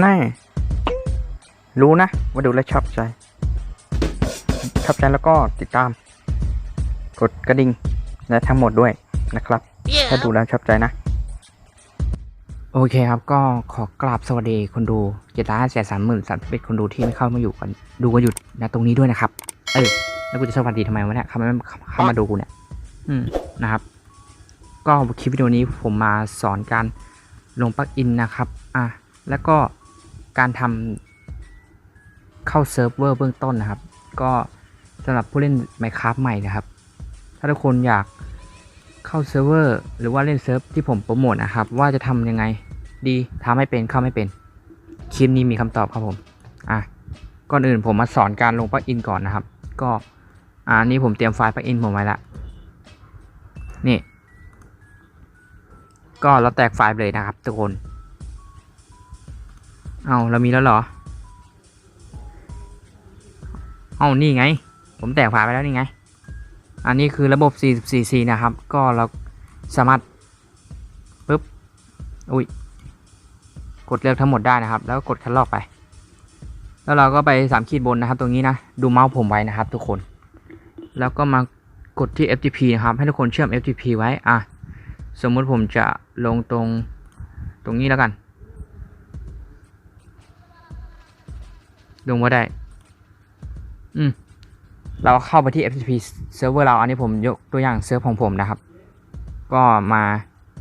แน่รู้นะ ว่าดูแล้วชอบใจ ชอบใจแล้วก็ติดตาม กดกระดิ่ง และทั้งหมดด้วยนะครับ ถ้าดูแล้วชอบใจนะ โอเคครับก็ขอกราบสวัสดีคนดูเจ็ดล้านแสนสามหมื่นสามสิบเอ็ดคนดูที่เข้ามาอยู่กันดูกันอยู่นะตรงนี้ด้วยนะครับ เออแล้วกูจะสวัสดีทำไมวะเนี่ยเขาไม่เข้ามาดูกูเนี่ย อืมนะครับ ก็คลิปวิดีโอนี้ผมมาสอนการลงปลั๊กอินนะครับ อะ แล้วก็การทำเข้าเซิร์ฟเวอร์เบื้องต้นนะครับ ก็สำหรับผู้เล่น Minecraft ใหม่นะครับ ถ้าทุกคนอยากเข้าเซิร์ฟเวอร์หรือว่าเล่นเซิร์ฟที่ผมโปรโมทนะครับ ว่าจะทำยังไงดีทำให้เป็นเข้าไม่เป็นคลิปนี้มีคำตอบครับผมอะก่อนอื่นผมมาสอนการลงปลั๊กอินก่อนนะครับ ก็อ่านี่ผมเตรียมไฟล์ปลั๊กอินผมไว้ละนี่ ก็เราแตกไฟล์เลยนะครับทุกคน เอาเรามีแล้วเหรอ เอานี่ไง ผมแตกไฟล์ไปแล้วนี่ไง อันนี้คือระบบ 44C นะครับ ก็เราสามารถปึ๊บ อุ้ย กดเลือกทั้งหมดได้นะครับ แล้วก็กดคัดลอกไป แล้วเราก็ไปสามขีดบนนะครับ ตรงนี้นะ ดูเมาส์ผมไว้นะครับ ทุกคน แล้วก็มากดที่ FTP นะครับ ให้ทุกคนเชื่อม FTP ไว้ อะ สมมุติผมจะลงตรง ตรงนี้แล้วกัน ลงมาได้ อืม เราเข้าไปที่ FTP เซิร์ฟเรา อันนี้ผมยกตัวอย่างเซิร์ฟของผมนะครับ ก็มา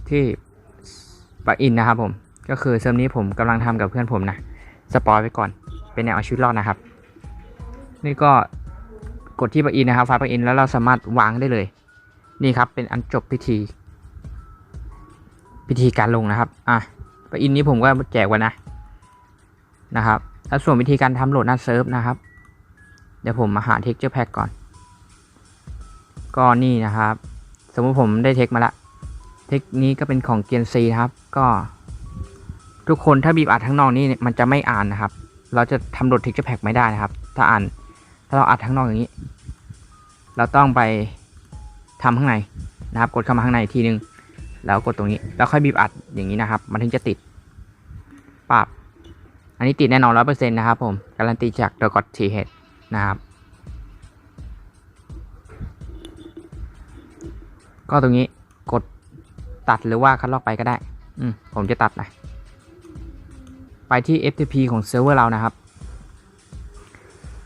ที่ปักอินนะครับ ผม ก็คือเซิร์ฟนี้ผมกำลังทำกับเพื่อนผมนะ สปอยไว้ก่อน เป็นแนวเอาชีวิตรอดนะครับ นี่ก็กดที่ปักอินนะครับไฟล์ปักอินแล้วเราสามารถวางได้เลย นี่ครับ เป็นอันจบพิธี พิธีการลงนะครับ อะปักอินนี้ผมก็แจกไว้นะนะครับ แล้วส่วนวิธีการทำโหลดหน้าเซิร์ฟนะครับ เดี๋ยวผมมาหา texture pack ก่อน ก็นี่นะครับ สมมติผมได้เทคมาละ เทคนี้ก็เป็นของเกียนซีนะครับ ก็ทุกคนถ้าบีบอัดทั้งนอกนี่มันจะไม่อ่านนะครับ เราจะทำโหลด texture pack ไม่ได้นะครับ ถ้าอ่าน ถ้าเราอัดทั้งนอกอย่างนี้ เราต้องไปทำข้างในนะครับ กดเข้ามาข้างในอีกทีนึง แล้วกดตรงนี้ แล้วค่อยบีบอัดอย่างนี้นะครับ มันถึงจะติดปับ อันนี้ติดแน่นอนร้อยเปอร์เซ็นต์นะครับผม การันตีจากเดอะกอดทีเฮดนะครับ ก็ตรงนี้กดตัดหรือว่าคัดลอกไปก็ได้ อืมผมจะตัดนะ ไปที่ FTP ของเซิร์ฟเวอร์เรานะครับ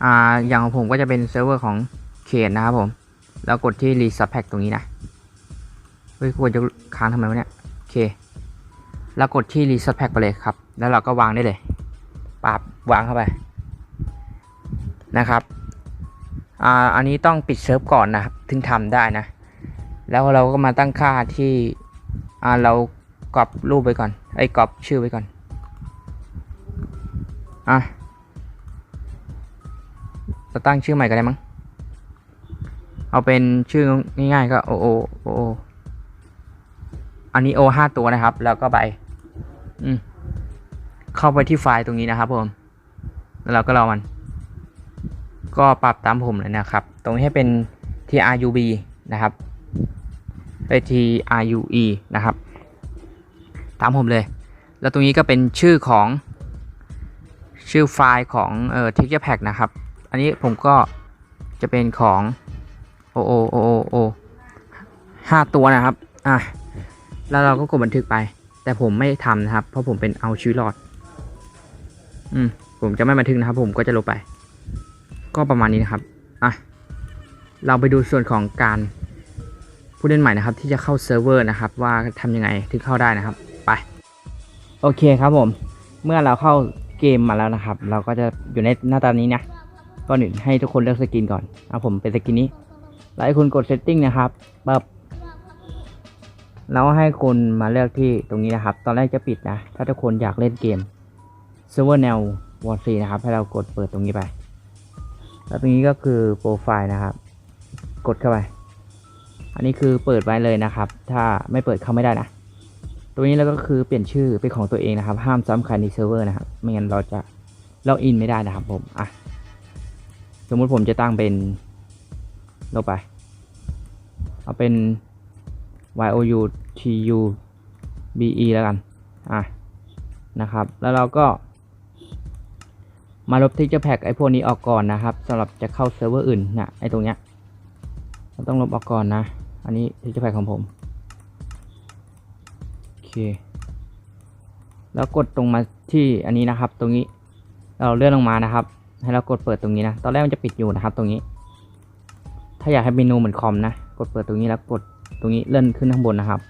อ่า อย่างของผมก็จะเป็นเซิร์ฟเวอร์ของเคนนะครับผม แล้วกดที่ Reset Pack ตรงนี้นะ เฮ้ยควรจะค้างทำไมวะเนี่ย โอเค แล้วกดที่ Reset Pack ไปเลยครับ แล้วเราก็วางได้เลย ปาบวางเข้าไปนะครับอ่าอันนี้ต้องปิดเซิร์ฟก่อนนะครับ ถึงทำได้นะ แล้วเราก็มาตั้งค่าที่อ่าเรากรอบรูปไว้ก่อนไอ้กรอบชื่อไว้ก่อนอะเราตั้งชื่อใหม่ก็ได้มั้งเอาเป็นชื่อง่ายๆก็โอโอโออันนี้โอห้าตัวนะครับ แล้วก็ไป อืม เข้าไปที่ไฟล์ตรงนี้นะครับผม แล้วเราก็รอมัน ก็ปรับตามผมเลยนะครับ ตรงนี้ให้เป็น trub นะครับไป true นะครับ ตามผมเลย แล้วตรงนี้ก็เป็นชื่อของชื่อไฟล์ของเอ่อ texture pack นะครับ อันนี้ผมก็จะเป็นของโอโอโอโอโอห้าตัวนะครับ อะ แล้วเราก็กดบันทึกไป แต่ผมไม่ทำนะครับ เพราะผมเป็นเอาชีวิตรอด อืมผมจะไม่บันทึกนะครับ ผมก็จะลบไป ก็ประมาณนี้นะครับอะเราไปดูส่วนของการผู้เล่นใหม่นะครับ ที่จะเข้าเซิร์ฟเวอร์นะครับ ว่าทำยังไงถึงเข้าได้นะครับ ไปโอเคครับผม เมื่อเราเข้าเกมมาแล้วนะครับ เราก็จะอยู่ในหน้าตานี้นะก่อนอื่นให้ทุกคนเลือกสกินก่อนเอาผมเป็นสกินนี้แล้วให้คุณกด setting นะครับปับแล้วให้คุณมาเลือกที่ตรงนี้นะครับ ตอนแรกจะปิดนะ ถ้าทุกคนอยากเล่นเกม เซิร์ฟเวอร์แนววอร์ซีนะครับ ให้เรากดเปิดตรงนี้ไป แล้วตรงนี้ก็คือโปรไฟล์นะครับ กดเข้าไป อันนี้คือเปิดไว้เลยนะครับ ถ้าไม่เปิดเข้าไม่ได้นะ ตรงนี้แล้วก็คือเปลี่ยนชื่อเป็นของตัวเองนะครับ ห้ามซ้ำใครในเซิร์ฟเวอร์นะครับ ไม่งั้นเราจะล็อกอินไม่ได้นะครับผม อะ สมมุติผมจะตั้งเป็นลบไป เอาเป็น y o u t u b e แล้วกัน อะ นะครับ แล้วเราก็ มาลบทิกเจอร์แพ็กไอพวกนี้ออกก่อนนะครับสำหรับจะเข้าเซิร์ฟเวอร์อื่นนะไอตรงเนี้ยเราต้องลบออกก่อนนะ อันนี้ทิกเจอร์แพ็กของผมโอเคแล้วกดตรงมาที่อันนี้นะครับ ตรงนี้เราเลื่อนลงมานะครับ ให้เรากดเปิดตรงนี้นะตอนแรกมันจะปิดอยู่นะครับ ตรงนี้ ถ้าอยากให้เมนูเหมือนคอมนะกดเปิดตรงนี้แล้วกดตรงนี้เลื่อนขึ้นข้างบนนะครับ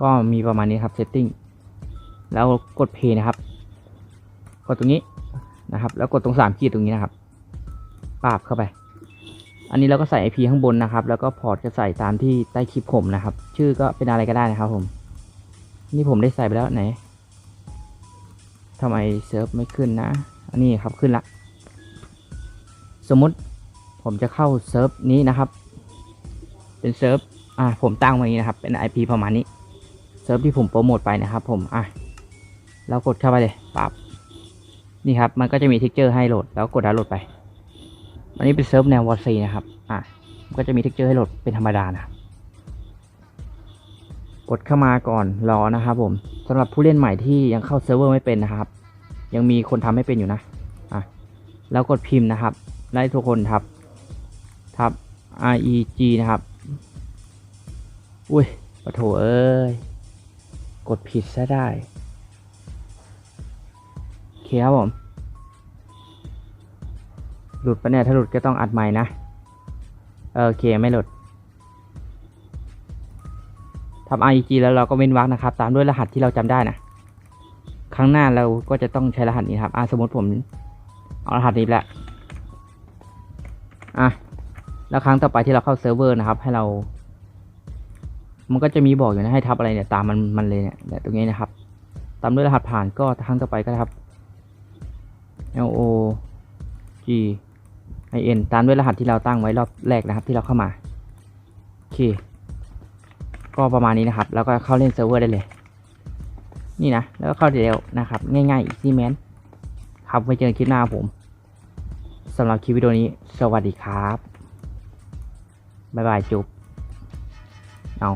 ก็มีประมาณนี้ครับ setting แล้วกด play นะครับกดตรงนี้ นะครับ แล้วกดตรงสามขีดตรงนี้นะครับปาบเข้าไป อันนี้เราก็ใส่ IP ข้างบนนะครับ แล้วก็พอร์ตจะใส่ตามที่ใต้คลิปผมนะครับ ชื่อก็เป็นอะไรก็ได้นะครับผม นี่ผมได้ใส่ไปแล้วไหนทำไมเซิร์ฟไม่ขึ้นนะ อันนี้ครับขึ้นละ สมมติผมจะเข้าเซิร์ฟนี้นะครับ เป็นเซิร์ฟ อ่า ผมตั้งไว้อย่างนี้นะครับ เป็น IP ประมาณนี้ เซิร์ฟที่ผมโปรโมทไปนะครับ ผม อะแล้วกดเข้าไปเลยปั๊บ นี่ครับ มันก็จะมีทิกเจอร์ให้โหลด แล้วกดดาวน์โหลดไปอันนี้เป็นเซิร์ฟแนววอร์ซีนะครับ อะก็จะมีทิกเจอร์ให้โหลดเป็นธรรมดานะครับกดเข้ามาก่อนรอนะครับผมสำหรับผู้เล่นใหม่ที่ยังเข้าเซิร์ฟเวอร์ไม่เป็นนะครับ ยังมีคนทำไม่เป็นอยู่นะ อะ แล้วกดพิมพ์นะครับ ไล่ทุกคนทับทับ R E G นะครับ อุ้ยปะโถเอ้ย กดผิดซะได้ เคครับผม หลุดปะเนี่ย ถ้าหลุดก็ต้องอัดใหม่นะเออโอเคไม่หลุดทำ REG แล้วเราก็เว้นวรรคนะครับ ตามด้วยรหัสที่เราจำได้นะครั้งหน้าเราก็จะต้องใช้รหัสนี้ครับอะสมมติผมเอารหัสนี้แล้วอะ แล้วครั้งต่อไปที่เราเข้าเซิร์ฟเวอร์นะครับ ให้เรา มันก็จะมีบอกอยู่นะให้ทับอะไรเนี่ย ตามมันมันเลยเนี่ยเนี่ยตรงนี้นะครับ ตามด้วยรหัสผ่านก็ครั้งต่อไปก็ทับ L O G I N ตามด้วยรหัสที่เราตั้งไว้รอบแรกนะครับ ที่เราเข้ามาโอเคก็ประมาณนี้นะครับ แล้วก็เข้าเล่นเซิร์ฟเวอร์ได้เลย นี่นะ แล้วก็เข้าเร็วนะครับ ง่ายๆอีซี่แมนครับไว้เจอกันคลิปหน้าผมสำหรับคลิปวิดีโอนี้ สวัสดีครับ บ๊ายบายจุ๊บเอา